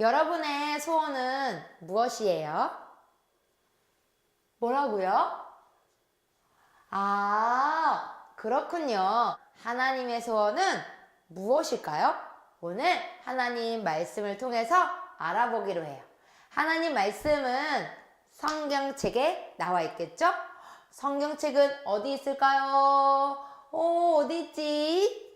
여러분의 소원은 무엇이에요? 뭐라고요? 아, 그렇군요. 하나님의 소원은 무엇일까요? 오늘 하나님 말씀을 통해서 알아보기로 해요. 하나님 말씀은 성경책에 나와 있겠죠? 성경책은 어디 있을까요? 오, 어디 있지?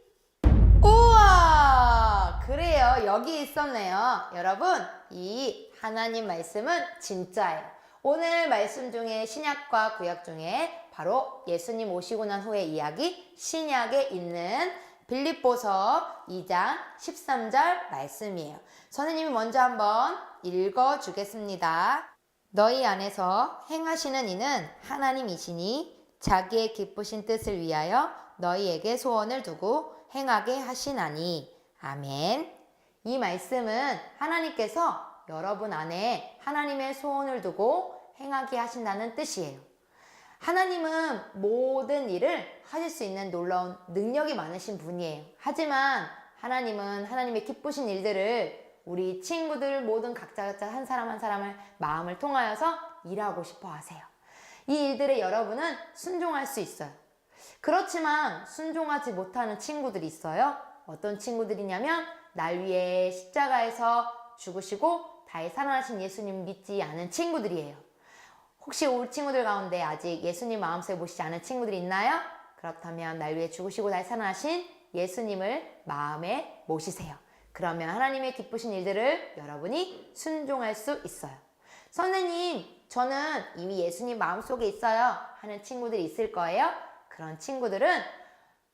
우와! 그래요. 여기 있었네요. 여러분, 이 하나님 말씀은 진짜예요. 오늘 말씀 중에 신약과 구약 중에 바로 예수님 오시고 난 후의 이야기 신약에 있는 빌립보서 2장 13절 말씀이에요. 선생님이 먼저 한번 읽어 주겠습니다. 너희 안에서 행하시는 이는 하나님이시니 자기의 기쁘신 뜻을 위하여 너희에게 소원을 두고 행하게 하시나니 아멘. 이 말씀은 하나님께서 여러분 안에 하나님의 소원을 두고 행하게 하신다는 뜻이에요. 하나님은 모든 일을 하실 수 있는 놀라운 능력이 많으신 분이에요. 하지만 하나님은 하나님의 기쁘신 일들을 우리 친구들 모든 각자 각자 한 사람 한 사람을 마음을 통하여서 일하고 싶어 하세요. 이 일들에 여러분은 순종할 수 있어요. 그렇지만 순종하지 못하는 친구들이 있어요. 어떤 친구들이냐면 날 위해 십자가에서 죽으시고 다시 살아나신 예수님 믿지 않은 친구들이에요. 혹시 우리 친구들 가운데 아직 예수님 마음속에 모시지 않은 친구들이 있나요? 그렇다면 날 위해 죽으시고 다시 살아나신 예수님을 마음에 모시세요. 그러면 하나님의 기쁘신 일들을 여러분이 순종할 수 있어요. 선생님, 저는 이미 예수님 마음속에 있어요. 하는 친구들이 있을 거예요. 그런 친구들은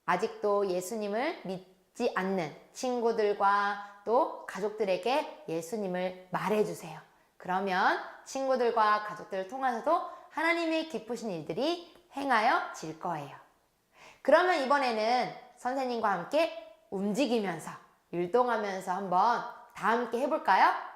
아직도 예수님을 믿 지 않는 친구들과 또 가족들에게 예수님을 말해주세요. 그러면 친구들과 가족들을 통해서도 하나님의 기쁘신 일들이 행하여 질 거예요. 그러면 이번에는 선생님과 함께 움직이면서 율동하면서 한번 다 함께 해볼까요?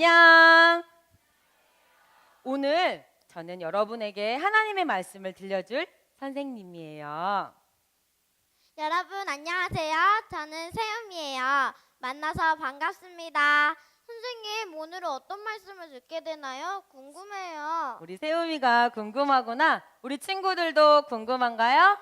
안녕. 오늘 저는 여러분에게 하나님의 말씀을 들려줄 선생님이에요. 여러분 안녕하세요. 저는 세음이에요. 만나서 반갑습니다. 선생님 오늘은 어떤 말씀을 듣게 되나요? 궁금해요. 우리 세우미가 궁금하구나. 우리 친구들도 궁금한가요?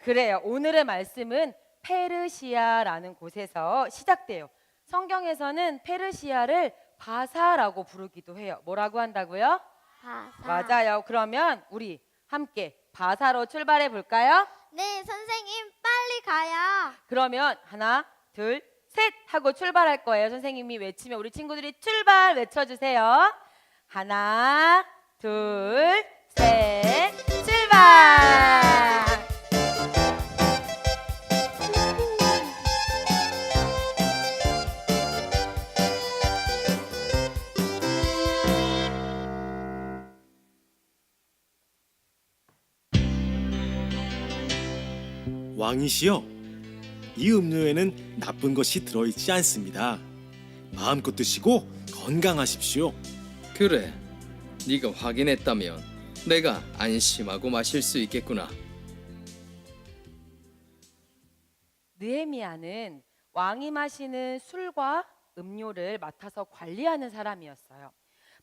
그래요. 오늘의 말씀은 페르시아라는 곳에서 시작돼요. 성경에서는 페르시아를 바사라고 부르기도 해요. 뭐라고 한다고요? 바사. 맞아요. 그러면 우리 함께 바사로 출발해 볼까요? 네, 선생님 빨리 가요. 그러면 하나, 둘, 셋 하고 출발할 거예요. 선생님이 외치면 우리 친구들이 출발 외쳐주세요. 하나, 둘, 셋, 출발! 왕이시여, 이 음료에는 나쁜 것이 들어있지 않습니다. 마음껏 드시고 건강하십시오. 그래, 네가 확인했다면 내가 안심하고 마실 수 있겠구나. 느헤미야는 왕이 마시는 술과 음료를 맡아서 관리하는 사람이었어요.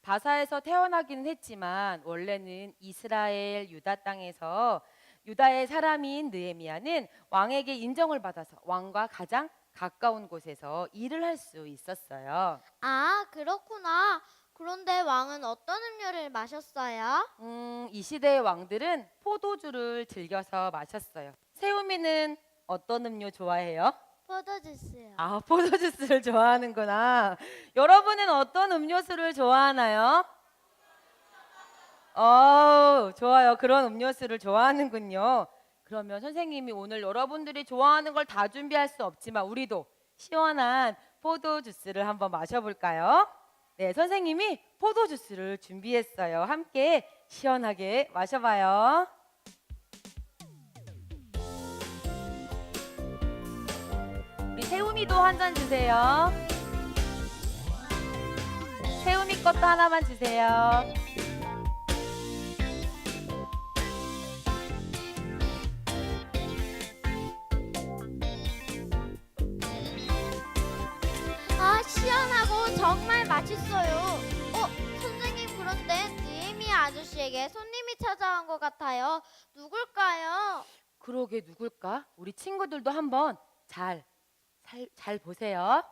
바사에서 태어나기는 했지만 원래는 이스라엘 유다 땅에서 유다의 사람인 느헤미야는 왕에게 인정을 받아서 왕과 가장 가까운 곳에서 일을 할 수 있었어요. 아, 그렇구나. 그런데 왕은 어떤 음료를 마셨어요? 음, 이 시대의 왕들은 포도주를 즐겨서 마셨어요. 세우미는 어떤 음료 좋아해요? 포도주스요. 아, 포도주스를 좋아하는구나. 여러분은 어떤 음료수를 좋아하나요? 어, 좋아요. 그런 음료수를 좋아하는군요. 그러면 선생님이 오늘 여러분들이 좋아하는 걸 다 준비할 수 없지만 우리도 시원한 포도 주스를 한번 마셔볼까요? 네, 선생님이 포도 주스를 준비했어요. 함께 시원하게 마셔봐요. 우리 세우미도 한 잔 주세요. 세우미 것도 하나만 주세요. 정말 맛있어요. 어, 선생님 그런데 느헤미야 아저씨에게 손님이 찾아온 것 같아요. 누굴까요? 그러게 누굴까? 우리 친구들도 한번 잘, 잘, 잘 보세요.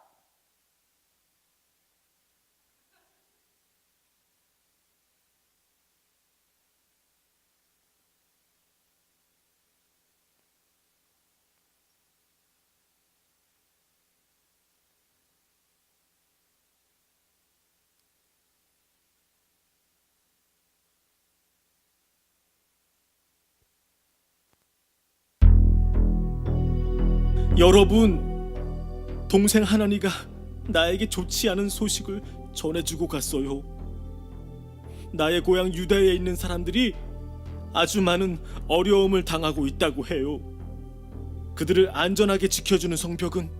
여러분, 동생 하나니가 나에게 좋지 않은 소식을 전해주고 갔어요. 나의 고향 유다에 있는 사람들이 아주 많은 어려움을 당하고 있다고 해요. 그들을 안전하게 지켜주는 성벽은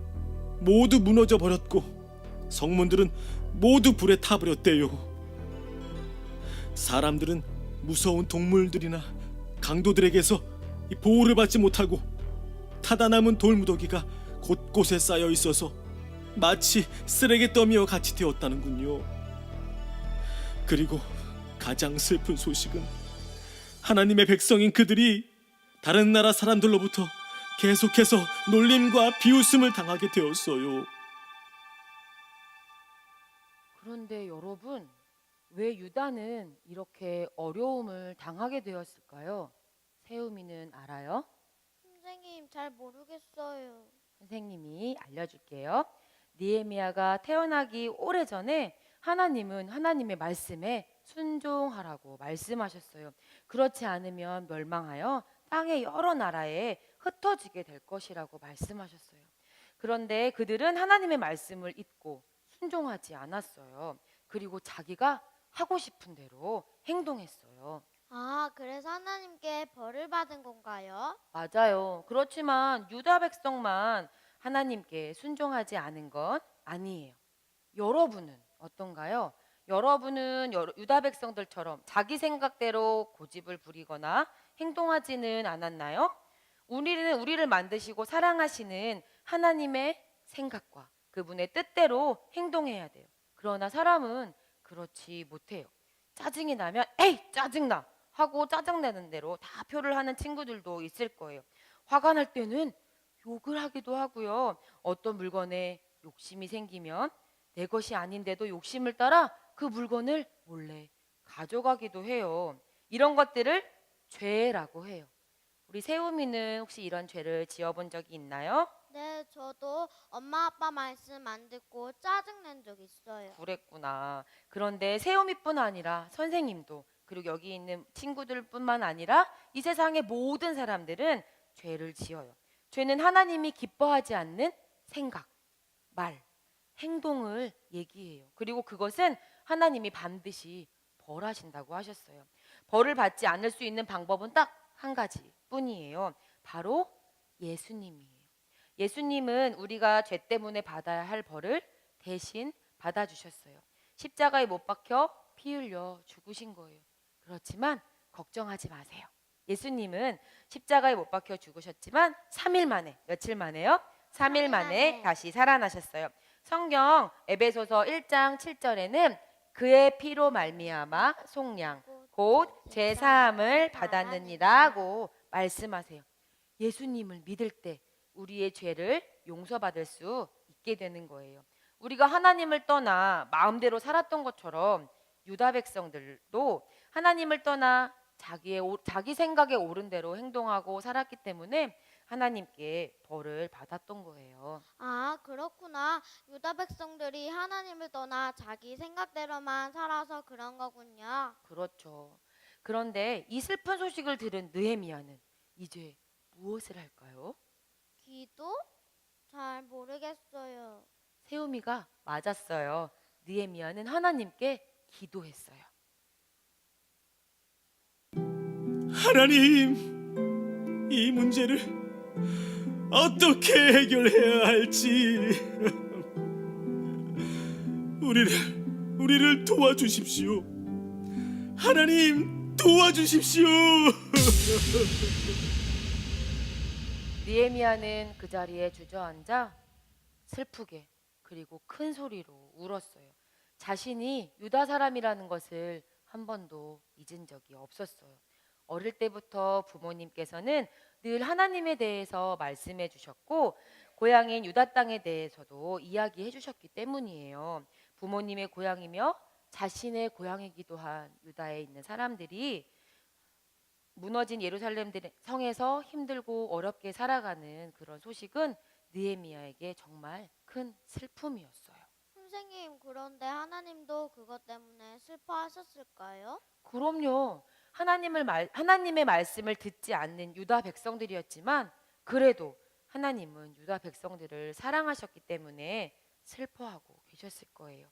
모두 무너져 버렸고 성문들은 모두 불에 타버렸대요. 사람들은 무서운 동물들이나 강도들에게서 이 보호를 받지 못하고 타다 남은 돌무더기가 곳곳에 쌓여 있어서 마치 쓰레기 더미와 같이 되었다는군요. 그리고 가장 슬픈 소식은 하나님의 백성인 그들이 다른 나라 사람들로부터 계속해서 놀림과 비웃음을 당하게 되었어요. 그런데 여러분, 왜 유다는 이렇게 어려움을 당하게 되었을까요? 세우미는 알아요? 선생님 잘 모르겠어요. 선생님이 알려줄게요. 니에미아가 태어나기 오래전에 하나님은 하나님의 말씀에 순종하라고 말씀하셨어요. 그렇지 않으면 멸망하여 땅의 여러 나라에 흩어지게 될 것이라고 말씀하셨어요. 그런데 그들은 하나님의 말씀을 잊고 순종하지 않았어요. 그리고 자기가 하고 싶은 대로 행동했어요. 아, 그래서 하나님께 벌을 받은 건가요? 맞아요. 그렇지만 유다 백성만 하나님께 순종하지 않은 건 아니에요. 여러분은 어떤가요? 여러분은 여러- 유다 백성들처럼 자기 생각대로 고집을 부리거나 행동하지는 않았나요? 우리는 우리를 만드시고 사랑하시는 하나님의 생각과 그분의 뜻대로 행동해야 돼요. 그러나 사람은 그렇지 못해요. 짜증이 나면 에이 짜증나 하고 짜증내는 대로 다 표를 하는 친구들도 있을 거예요. 화가 날 때는 욕을 하기도 하고요. 어떤 물건에 욕심이 생기면 내 것이 아닌데도 욕심을 따라 그 물건을 몰래 가져가기도 해요. 이런 것들을 죄라고 해요. 우리 세우미는 혹시 이런 죄를 지어본 적이 있나요? 네, 저도 엄마 아빠 말씀 안 듣고 짜증 낸 적 있어요. 그랬구나. 그런데 세우미뿐 아니라 선생님도 그리고 여기 있는 친구들뿐만 아니라 이 세상의 모든 사람들은 죄를 지어요. 죄는 하나님이 기뻐하지 않는 생각, 말, 행동을 얘기해요. 그리고 그것은 하나님이 반드시 벌하신다고 하셨어요. 벌을 받지 않을 수 있는 방법은 딱 한 가지 뿐이에요. 바로 예수님이에요. 예수님은 우리가 죄 때문에 받아야 할 벌을 대신 받아주셨어요. 십자가에 못 박혀 피 흘려 죽으신 거예요. 그렇지만 걱정하지 마세요. 예수님은 십자가에 못 박혀 죽으셨지만 3일 만에 며칠 만에요? 3일 만에. 다시 살아나셨어요. 성경 에베소서 1장 7절에는 그의 피로 말미암아 속량 곧 죄사함을 받았느니라고 말씀하세요. 예수님을 믿을 때 우리의 죄를 용서받을 수 있게 되는 거예요. 우리가 하나님을 떠나 마음대로 살았던 것처럼 유다 백성들도 하나님을 떠나 자기의 오- 자기 생각에 옳은 대로 행동하고 살았기 때문에 하나님께 벌을 받았던 거예요. 아, 그렇구나. 유다 백성들이 하나님을 떠나 자기 생각대로만 살아서 그런 거군요. 그렇죠. 그런데 이 슬픈 소식을 들은 느헤미야는 이제 무엇을 할까요? 기도? 잘 모르겠어요. 세우미가 맞았어요. 느헤미야는 하나님께 기도했어요. 하나님, 이 문제를 어떻게 해결해야 할지 우리를 우리를 도와주십시오. 하나님 도와주십시오. 느헤미야는 그 자리에 주저앉아 슬프게 그리고 큰 소리로 울었어요. 자신이 유다 사람이라는 것을 한 번도 잊은 적이 없었어요. 어릴 때부터 부모님께서는 늘 하나님에 대해서 말씀해 주셨고 고향인 유다 땅에 대해서도 이야기해 주셨기 때문이에요. 부모님의 고향이며 자신의 고향이기도 한 유다에 있는 사람들이 무너진 예루살렘 들- 성에서 힘들고 어렵게 살아가는 그런 소식은 느헤미야에게 정말 큰 슬픔이었어요. 선생님, 그런데 하나님도 그것 때문에 슬퍼하셨을까요? 그럼요. 하나님을 말, 하나님의 말씀을 듣지 않는 유다 백성들이었지만 그래도 하나님은 유다 백성들을 사랑하셨기 때문에 슬퍼하고 계셨을 거예요.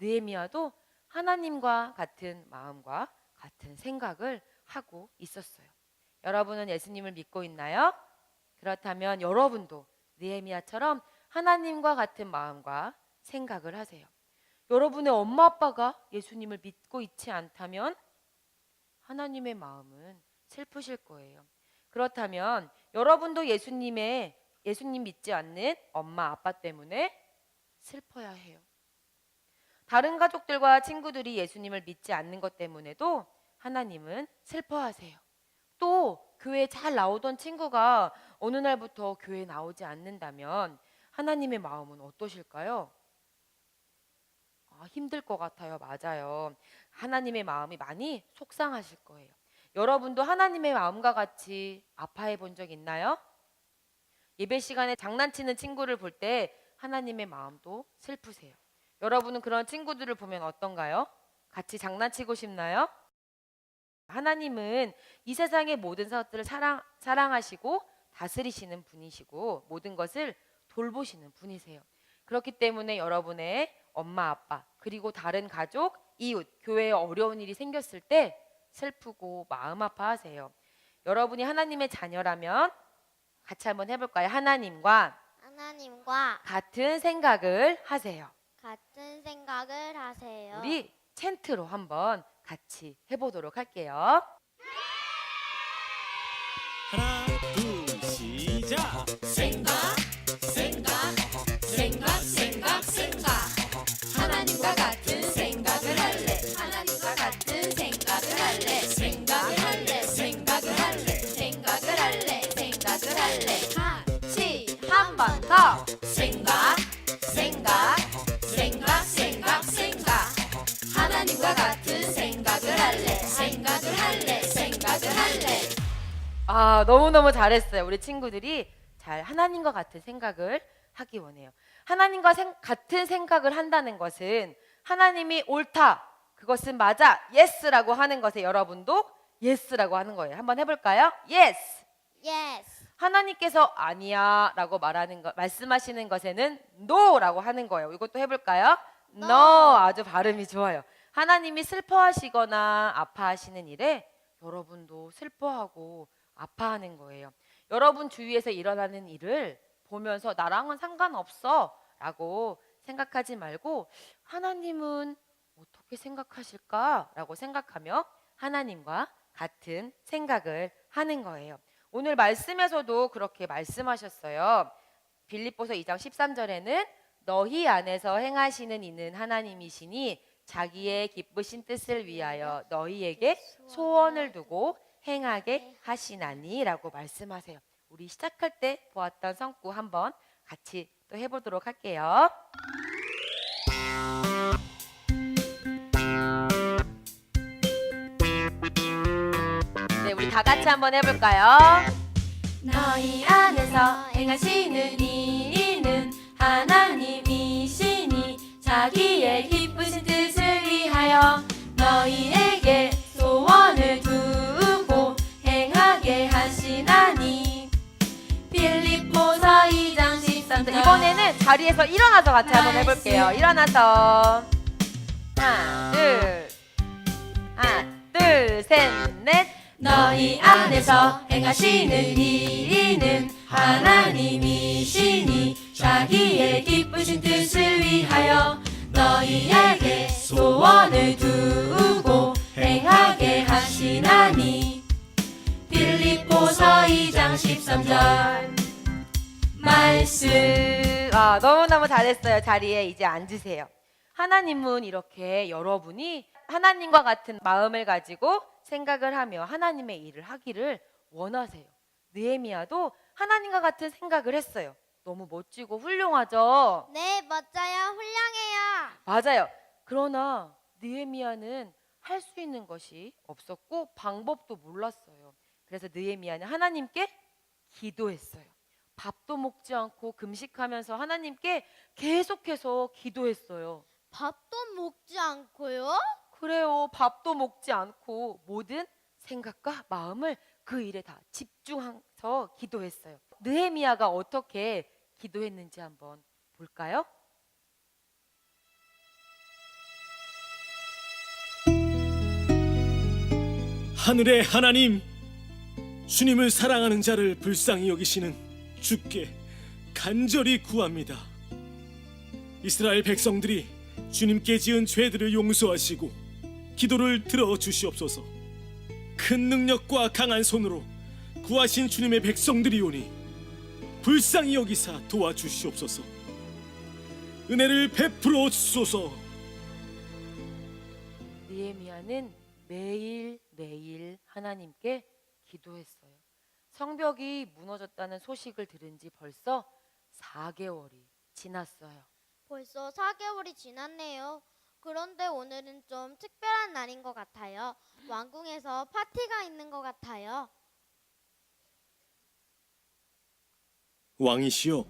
느헤미야도 하나님과 같은 마음과 같은 생각을 하고 있었어요. 여러분은 예수님을 믿고 있나요? 그렇다면 여러분도 느헤미야처럼 하나님과 같은 마음과 생각을 하세요. 여러분의 엄마 아빠가 예수님을 믿고 있지 않다면 하나님의 마음은 슬프실 거예요. 그렇다면 여러분도 예수님의 예수님 믿지 않는 엄마 아빠 때문에 슬퍼야 해요. 다른 가족들과 친구들이 예수님을 믿지 않는 것 때문에도 하나님은 슬퍼하세요. 또 교회 잘 나오던 친구가 어느 날부터 교회 나오지 않는다면 하나님의 마음은 어떠실까요? 아, 힘들 것 같아요. 맞아요. 하나님의 마음이 많이 속상하실 거예요. 여러분도 하나님의 마음과 같이 아파해 본 적 있나요? 예배 시간에 장난치는 친구를 볼 때 하나님의 마음도 슬프세요. 여러분은 그런 친구들을 보면 어떤가요? 같이 장난치고 싶나요? 하나님은 이 세상의 모든 것들을 사랑, 사랑하시고 다스리시는 분이시고 모든 것을 돌보시는 분이세요. 그렇기 때문에 여러분의 엄마, 아빠, 그리고 다른 가족, 이웃, 교회에 어려운 일이 생겼을 때 슬프고 마음 아파하세요. 여러분이 하나님의 자녀라면 같이 한번 해볼까요? 하나님과 하나님과 같은 생각을 하세요. 같은 생각을 하세요. 우리 챈트로 한번 같이 해보도록 할게요. 하나, 둘, 시작. 생각 생각 아, 너무너무 잘했어요. 우리 친구들이 잘 하나님과 같은 생각을 하기 원해요. 하나님과 생- 같은 생각을 한다는 것은 하나님이 옳다. 그것은 맞아. 예스라고 하는 것에 여러분도 예스라고 하는 거예요. 한번 해 볼까요? 예스. Yes. 하나님께서 아니야라고 말하는 것 말씀하시는 것에는 no라고 하는 거예요. 이것도 해 볼까요? no. No. 아주 발음이 좋아요. 하나님이 슬퍼하시거나 아파하시는 일에 여러분도 슬퍼하고 아파하는 거예요. 여러분 주위에서 일어나는 일을 보면서 나랑은 상관없어 라고 생각하지 말고 하나님은 어떻게 생각하실까 라고 생각하며 하나님과 같은 생각을 하는 거예요. 오늘 말씀에서도 그렇게 말씀하셨어요. 빌립보서 2장 13절에는 너희 안에서 행하시는 이는 하나님이시니 자기의 기쁘신 뜻을 위하여 너희에게 소원을 두고 행하게 하시나니라고 말씀하세요. 우리 시작할 때 보았던 성구 한번 같이 또 해보도록 할게요. 네, 우리 다 같이 한번 해볼까요? 너희 안에서 행하시는 이는 하나님이시니 자기의 기쁘신 뜻을 위하여 너희에게 이번에는 자리에서 일어나서 같이 한번 해볼게요. 일어나서. 하나 둘 하나 둘셋넷. 너희 안에서 행하시는 일이는 하나님이시니 자기의 기쁘신 뜻을 위하여 너희에게 소원을 두고 행하게 하시나니 빌립보서 2장 13절 말씀 아 너무너무 잘했어요 자리에 이제 앉으세요 하나님은 이렇게 여러분이 하나님과 같은 마음을 가지고 생각을 하며 하나님의 일을 하기를 원하세요. 느헤미야도 하나님과 같은 생각을 했어요. 너무 멋지고 훌륭하죠. 네, 멋져요. 훌륭해요. 맞아요. 그러나 느헤미야는 할 수 있는 것이 없었고 방법도 몰랐어요. 그래서 느헤미야는 하나님께 기도했어요. 밥도 먹지 않고 금식하면서 하나님께 계속해서 기도했어요. 밥도 먹지 않고요? 그래요. 밥도 먹지 않고 모든 생각과 마음을 그 일에 다 집중해서 기도했어요. 느헤미야가 어떻게 기도했는지 한번 볼까요? 하늘의 하나님, 주님을 사랑하는 자를 불쌍히 여기시는 주께 간절히 구합니다. 이스라엘 백성들이 주님께 지은 죄들을 용서하시고 기도를 들어 주시옵소서. 큰 능력과 강한 손으로 구하신 주님의 백성들이 오니 불쌍히 여기사 도와주시옵소서. 은혜를 베풀어 주소서. 느헤미야는 매일 매일 하나님께 기도했어요. 성벽이 무너졌다는 소식을 들은 지 벌써 4개월이 지났어요. 벌써 4개월이 지났네요. 그런데 오늘은 좀 특별한 날인 것 같아요. 왕궁에서 파티가 있는 것 같아요. 왕이시여,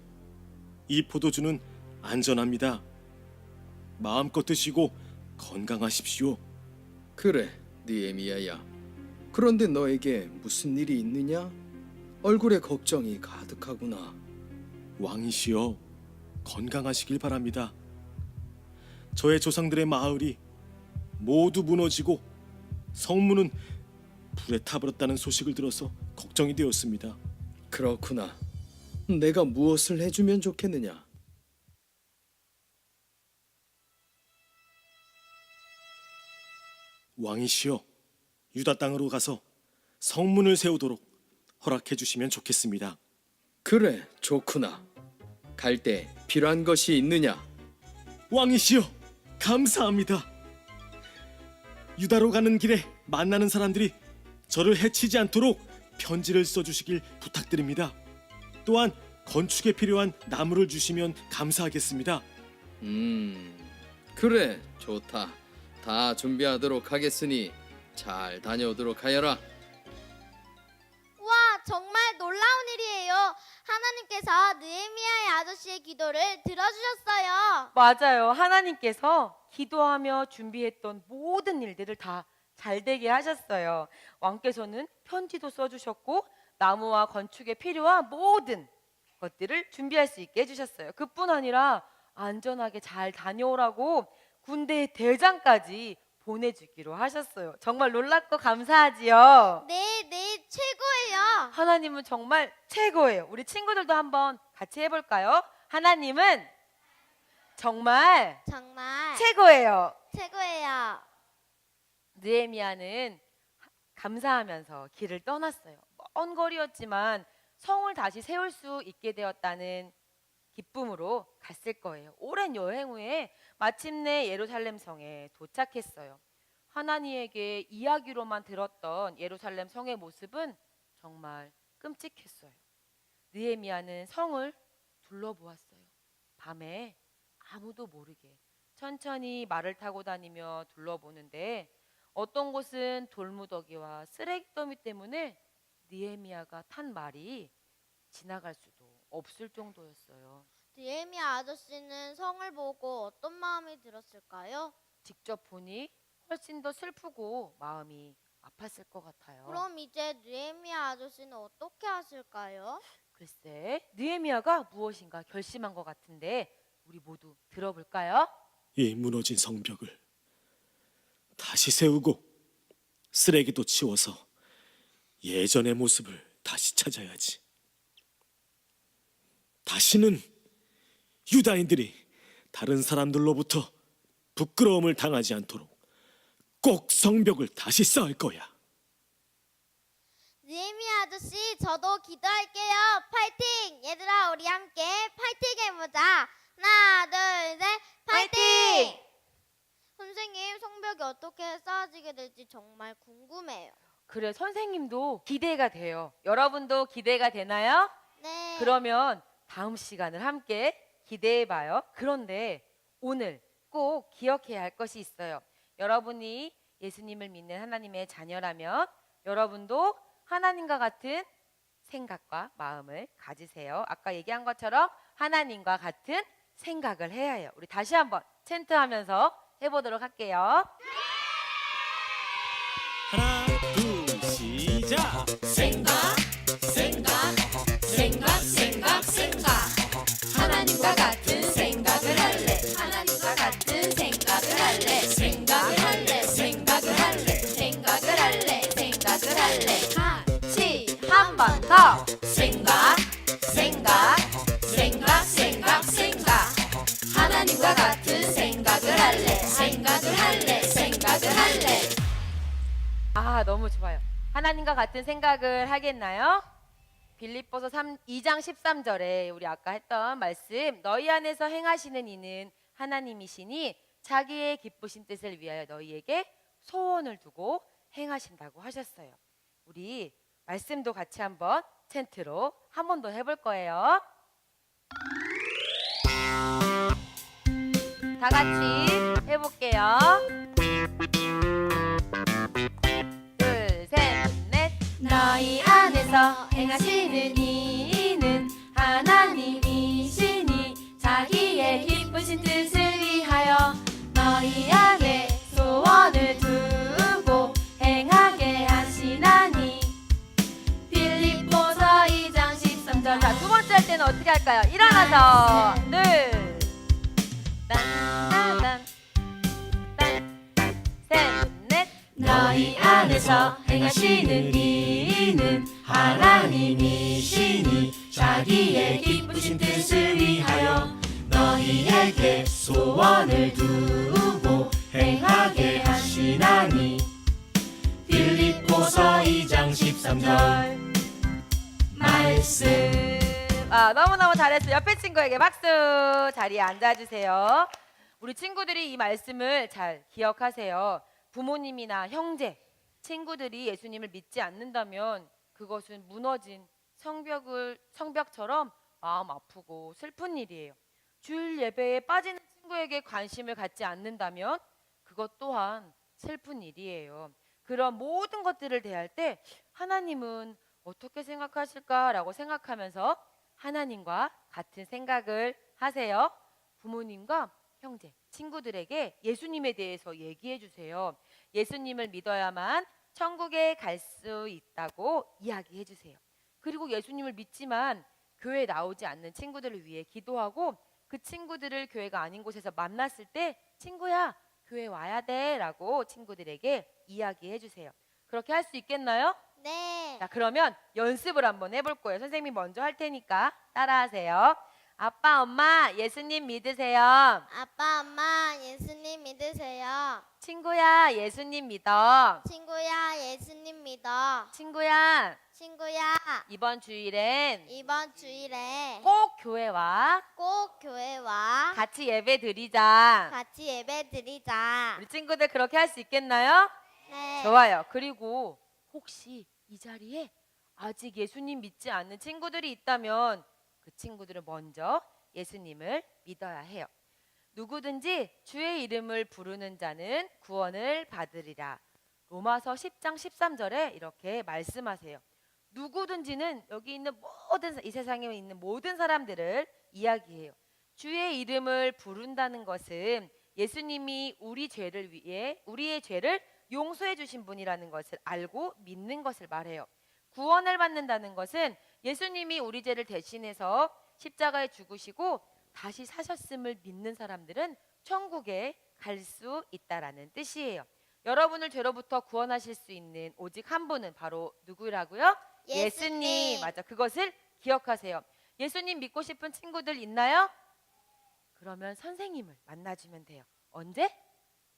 이 포도주는 안전합니다. 마음껏 드시고 건강하십시오. 그래, 느헤미야야. 그런데 너에게 무슨 일이 있느냐? 얼굴에 걱정이 가득하구나. 왕이시여, 건강하시길 바랍니다. 저의 조상들의 마을이 모두 무너지고 성문은 불에 타버렸다는 소식을 들어서 걱정이 되었습니다. 그렇구나. 내가 무엇을 해주면 좋겠느냐? 왕이시여, 유다 땅으로 가서 성문을 세우도록 허락해 주시면 좋겠습니다. 그래, 좋구나. 갈 때 필요한 것이 있느냐? 왕이시여, 감사합니다. 유다로 가는 길에 만나는 사람들이 저를 해치지 않도록 편지를 써주시길 부탁드립니다. 또한 건축에 필요한 나무를 주시면 감사하겠습니다. 음, 그래, 좋다. 다 준비하도록 하겠으니 잘 다녀오도록 하여라. 하나님께서 느헤미야의 아저씨의 기도를 들어주셨어요. 맞아요. 하나님께서 기도하며 준비했던 모든 일들을 다 잘 되게 하셨어요. 왕께서는 편지도 써주셨고 나무와 건축에 필요한 모든 것들을 준비할 수 있게 해주셨어요. 그뿐 아니라 안전하게 잘 다녀오라고 군대의 대장까지 보내주기로 하셨어요. 정말 놀랍고 감사하지요. 네, 네, 최고예요. 하나님은 정말 최고예요. 우리 친구들도 한번 같이 해볼까요? 하나님은 정말 정말 최고예요. 최고예요. 느헤미야는 감사하면서 길을 떠났어요. 먼 거리였지만 성을 다시 세울 수 있게 되었다는 기쁨으로 갔을 거예요. 오랜 여행 후에 마침내 예루살렘 성에 도착했어요. 하나님에게 이야기로만 들었던 예루살렘 성의 모습은 정말 끔찍했어요. 느헤미야는 성을 둘러보았어요. 밤에 아무도 모르게 천천히 말을 타고 다니며 둘러보는데 어떤 곳은 돌무더기와 쓰레기 더미 때문에 느헤미야가 탄 말이 지나갈 수도 없을 정도였어요. 느헤미야 아저씨는 성을 보고 어떤 마음이 들었을까요? 직접 보니 훨씬 더 슬프고 마음이 아팠을 것 같아요. 그럼 이제 느헤미야 아저씨는 어떻게 하실까요? 글쎄, 느헤미야가 무엇인가 결심한 것 같은데 우리 모두 들어볼까요? 이 무너진 성벽을 다시 세우고 쓰레기도 치워서 예전의 모습을 다시 찾아야지. 다시는 유다인들이 다른 사람들로부터 부끄러움을 당하지 않도록 꼭 성벽을 다시 쌓을 거야. 느헤미야 아저씨 저도 기도할게요. 파이팅! 얘들아 우리 함께 파이팅 해보자. 하나 둘 셋 파이팅! 선생님 성벽이 어떻게 쌓아지게 될지 정말 궁금해요. 그래, 선생님도 기대가 돼요. 여러분도 기대가 되나요? 네. 그러면 다음 시간을 함께 기대해 봐요. 그런데 오늘 꼭 기억해야 할 것이 있어요. 여러분이 예수님을 믿는 하나님의 자녀라면 여러분도 하나님과 같은 생각과 마음을 가지세요. 아까 얘기한 것처럼 하나님과 같은 생각을 해야 해요. 우리 다시 한번 챈트 하면서 해보도록 할게요. 하나, 둘, 시작. 생각 아, 너무 좋아요. 하나님과 같은 생각을 하겠나요? 빌립보서 3, 2장 13절에 우리 아까 했던 말씀 너희 안에서 행하시는 이는 하나님이시니 자기의 기쁘신 뜻을 위하여 너희에게 소원을 두고 행하신다고 하셨어요. 우리 말씀도 같이 한번 챈트로 한 번 더 해볼 거예요. 다 같이 해볼게요. 너희 안에서 행하시는 이는 하나님이시니 자기의 기쁘신 뜻을 위하여 너희에게 소원을 두고 행하게 하시나니. 빌립보서 2장 13절. 자, 두 번째 할 때는 어떻게 할까요? 일어나서. 둘 너희 안에서 행하시는 이는 하나님이시니 자기의 기쁘신 뜻을 위하여 너희에게 소원을 두고 행하게 하시나니 빌립보서 2장 13절 말씀 아, 너무너무 잘했어. 옆에 친구에게 박수. 자리에 앉아주세요. 우리 친구들이 이 말씀을 잘 기억하세요. 부모님이나 형제, 친구들이 예수님을 믿지 않는다면 그것은 무너진 성벽을 성벽처럼 마음 아프고 슬픈 일이에요. 주일 예배에 빠지는 친구에게 관심을 갖지 않는다면 그것 또한 슬픈 일이에요. 그런 모든 것들을 대할 때 하나님은 어떻게 생각하실까라고 생각하면서 하나님과 같은 생각을 하세요. 부모님과 형제, 친구들에게 예수님에 대해서 얘기해 주세요. 예수님을 믿어야만 천국에 갈 수 있다고 이야기해 주세요. 그리고 예수님을 믿지만 교회에 나오지 않는 친구들을 위해 기도하고 그 친구들을 교회가 아닌 곳에서 만났을 때 친구야 교회 와야 돼라고 친구들에게 이야기해 주세요. 그렇게 할 수 있겠나요? 네. 자, 그러면 연습을 한번 해볼 거예요. 선생님이 먼저 할 테니까 따라하세요. 아빠, 엄마, 예수님 믿으세요. 아빠, 엄마, 예수님 믿으세요. 친구야, 예수님 믿어. 친구야, 예수님 믿어. 친구야, 친구야, 이번 주일엔 이번 주일에 꼭 교회 와. 꼭 교회 와. 같이 예배 드리자. 같이 예배 드리자. 우리 친구들 그렇게 할 수 있겠나요? 네. 좋아요. 그리고 혹시 이 자리에 아직 예수님 믿지 않는 친구들이 있다면 그 친구들은 먼저 예수님을 믿어야 해요. 누구든지 주의 이름을 부르는 자는 구원을 받으리라. 로마서 10장 13절에 이렇게 말씀하세요. 누구든지는 여기 있는 모든 이 세상에 있는 모든 사람들을 이야기해요. 주의 이름을 부른다는 것은 예수님이 우리 죄를 위해 우리의 죄를 용서해 주신 분이라는 것을 알고 믿는 것을 말해요. 구원을 받는다는 것은 예수님이 우리 죄를 대신해서 십자가에 죽으시고 다시 사셨음을 믿는 사람들은 천국에 갈 수 있다라는 뜻이에요. 여러분을 죄로부터 구원하실 수 있는 오직 한 분은 바로 누구라고요? 예수님. 맞아. 그것을 기억하세요. 예수님 믿고 싶은 친구들 있나요? 그러면 선생님을 만나주면 돼요. 언제?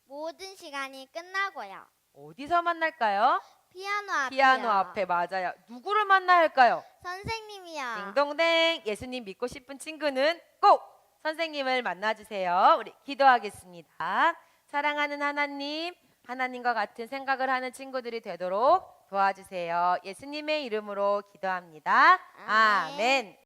모든 시간이 끝나고요. 어디서 만날까요? 피아노 앞에. 피아노 앞에 맞아요. 누구를 만나야 할까요? 선생님이요. 딩동댕. 예수님 믿고 싶은 친구는 꼭 선생님을 만나주세요. 우리 기도하겠습니다. 사랑하는 하나님, 하나님과 같은 생각을 하는 친구들이 되도록 도와주세요. 예수님의 이름으로 기도합니다. 아멘. 아멘.